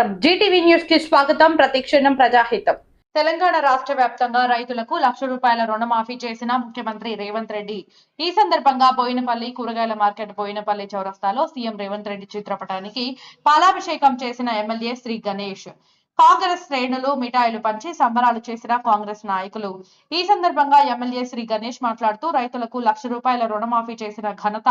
నమస్కారం. జీటీవీ న్యూస్కి స్వాగతం. ప్రతిక్షణం ప్రజాహితం. తెలంగాణ రాష్ట్ర వ్యాప్తంగా రైతులకు లక్ష రూపాయల రుణమాఫీ చేసిన ముఖ్యమంత్రి రేవంత్ రెడ్డి. ఈ సందర్భంగా బోయినపల్లి కూరగాయల మార్కెట్ బోయినపల్లి చౌరస్తాలో సీఎం రేవంత్ రెడ్డి చిత్రపటానికి పాలాభిషేకం చేసిన ఎమ్మెల్యే శ్రీ గణేష్. కాంగ్రెస్ శ్రేణులు మిఠాయిలు పంచి సంబరాలు చేసిన కాంగ్రెస్ నాయకులు. ఈ సందర్భంగా ఎమ్మెల్యే శ్రీ గణేష్ మాట్లాడుతూ రైతులకు లక్ష రూపాయల రుణమాఫీ చేసిన ఘనత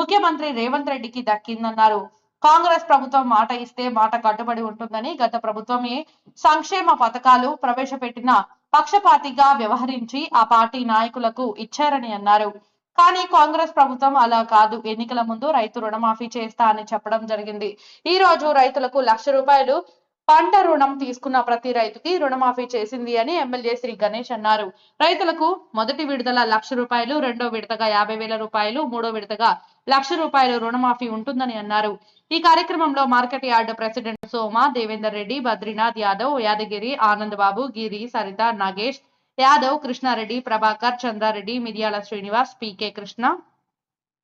ముఖ్యమంత్రి రేవంత్ రెడ్డికి దక్కిందన్నారు. కాంగ్రెస్ ప్రభుత్వం మాట ఇస్తే మాట కట్టుబడి ఉంటుందని గత ప్రభుత్వమే సంక్షేమ పథకాలు ప్రవేశపెట్టిన పక్షపాతిగా వ్యవహరించి ఆ పార్టీ నాయకులకు ఇచ్చారని అన్నారు. కానీ కాంగ్రెస్ ప్రభుత్వం అలా కాదు. ఎన్నికల ముందు రైతు రుణమాఫీ చేస్తా అని చెప్పడం జరిగింది. ఈ రోజు రైతులకు లక్ష రూపాయలు పంట రుణం తీసుకున్న ప్రతి రైతుకి రుణమాఫీ చేసింది అని ఎమ్మెల్యే శ్రీ గణేష్ అన్నారు. రైతులకు మొదటి విడతల లక్ష రూపాయలు రెండో విడతగా యాభై వేల రూపాయలు మూడో విడతగా లక్ష రూపాయలు రుణమాఫీ ఉంటుందని అన్నారు. ఈ కార్యక్రమంలో market yard president Soma Devender Reddy Badrinath Yadav Yadagiri Anand Babu Giri Saritha Nagesh Yadav Krishna Reddy Prabhakar Chandra Reddy Miryala Srinivas PK Krishna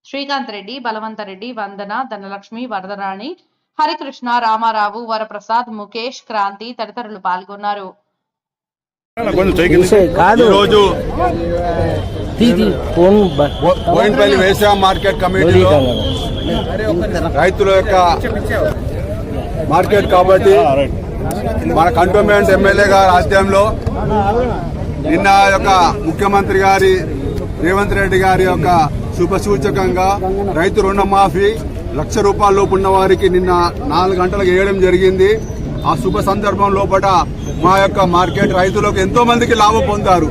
Srikanth Reddy Balavantha Reddy Vandana Dhanalakshmi Varadarani Harikrishna Rama Rao Varaprasad Mukesh Kranthi తదితరులు పాల్గొన్నారు. బోయినపల్లి వ్యవసాయ మార్కెట్ కమిటీలో రైతుల యొక్క మార్కెట్ కాబట్టి మన cantonment MLA గారి ఆధ్వర్యంలో నిన్న యొక్క ముఖ్యమంత్రి గారి రేవంత్ రెడ్డి గారి యొక్క శుభసూచకంగా రైతు రుణమాఫీ లక్ష రూపాయల లోపు ఉన్న వారికి నిన్న నాలుగు గంటలకు వేయడం జరిగింది. ఆ శుభ సందర్భం లోపల మా యొక్క మార్కెట్ రైతులకు ఎంతో మందికి లాభం పొందారు.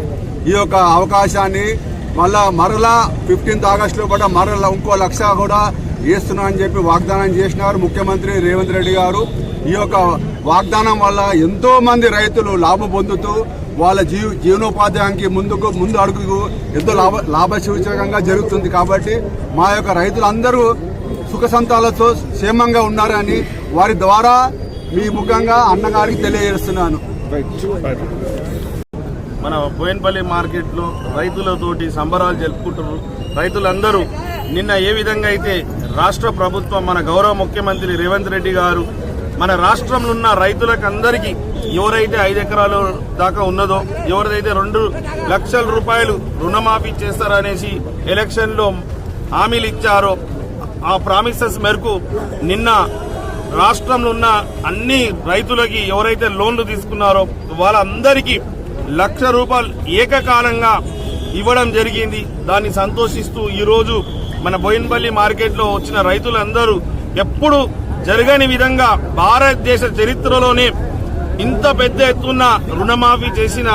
ఈ యొక్క అవకాశాన్ని మళ్ళా మరలా ఫిఫ్టీన్త్ ఆగస్టులో కూడా మరలా ఇంకో లక్ష కూడా వేస్తున్నా అని చెప్పి వాగ్దానం చేసినారు ముఖ్యమంత్రి రేవంత్ రెడ్డి గారు. ఈ యొక్క వాగ్దానం వల్ల ఎంతో మంది రైతులు లాభం పొందుతూ వాళ్ళ జీవ జీవనోపాధ్యాయానికి ముందుకు ముందు అడుగు ఎంతో లాభ లాభసూచకంగా జరుగుతుంది కాబట్టి మా యొక్క రైతులందరూ సుఖ సంతాలతో క్షేమంగా ఉన్నారని వారి ద్వారా మీ ముఖంగా అన్నగారికి తెలియజేస్తున్నాను. మన బోయన్పల్లి మార్కెట్లో రైతులతోటి సంబరాలు జరుపుకుంటున్నారు. రైతులందరూ నిన్న ఏ విధంగా అయితే రాష్ట్ర ప్రభుత్వం మన గౌరవ ముఖ్యమంత్రి రేవంత్ రెడ్డి గారు మన రాష్ట్రంలో ఉన్న రైతులకు అందరికీ ఎవరైతే ఐదు ఎకరాలు దాకా ఉన్నదో ఎవరిదైతే రెండు లక్షల రూపాయలు రుణమాఫీ చేస్తారనేసి ఎలక్షన్లో హామీలు ఇచ్చారో ఆ ప్రామిసెస్ మేరకు నిన్న రాష్ట్రంలో ఉన్న అన్ని రైతులకి ఎవరైతే లోన్లు తీసుకున్నారో వాళ్ళందరికీ లక్ష రూపాయలు ఏకకాలంగా ఇవ్వడం జరిగింది. దాన్ని సంతోషిస్తూ ఈరోజు మన బోయిన్పల్లి మార్కెట్లో వచ్చిన రైతులందరూ ఎప్పుడు జరగని విధంగా భారతదేశ చరిత్రలోనే ఇంత పెద్ద ఎత్తున రుణమాఫీ చేసిన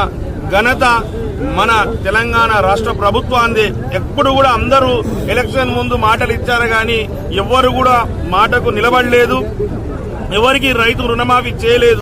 ఘనత మన తెలంగాణ రాష్ట్ర ప్రభుత్వాందే ఎప్పుడు కూడా అందరూ ఎలక్షన్ ముందు మాటలు ఇచ్చారు కానీ ఎవ్వరు కూడా మాటకు నిలబడలేదు. ఎవరికి రైతు రుణమాఫీ చేయలేదు.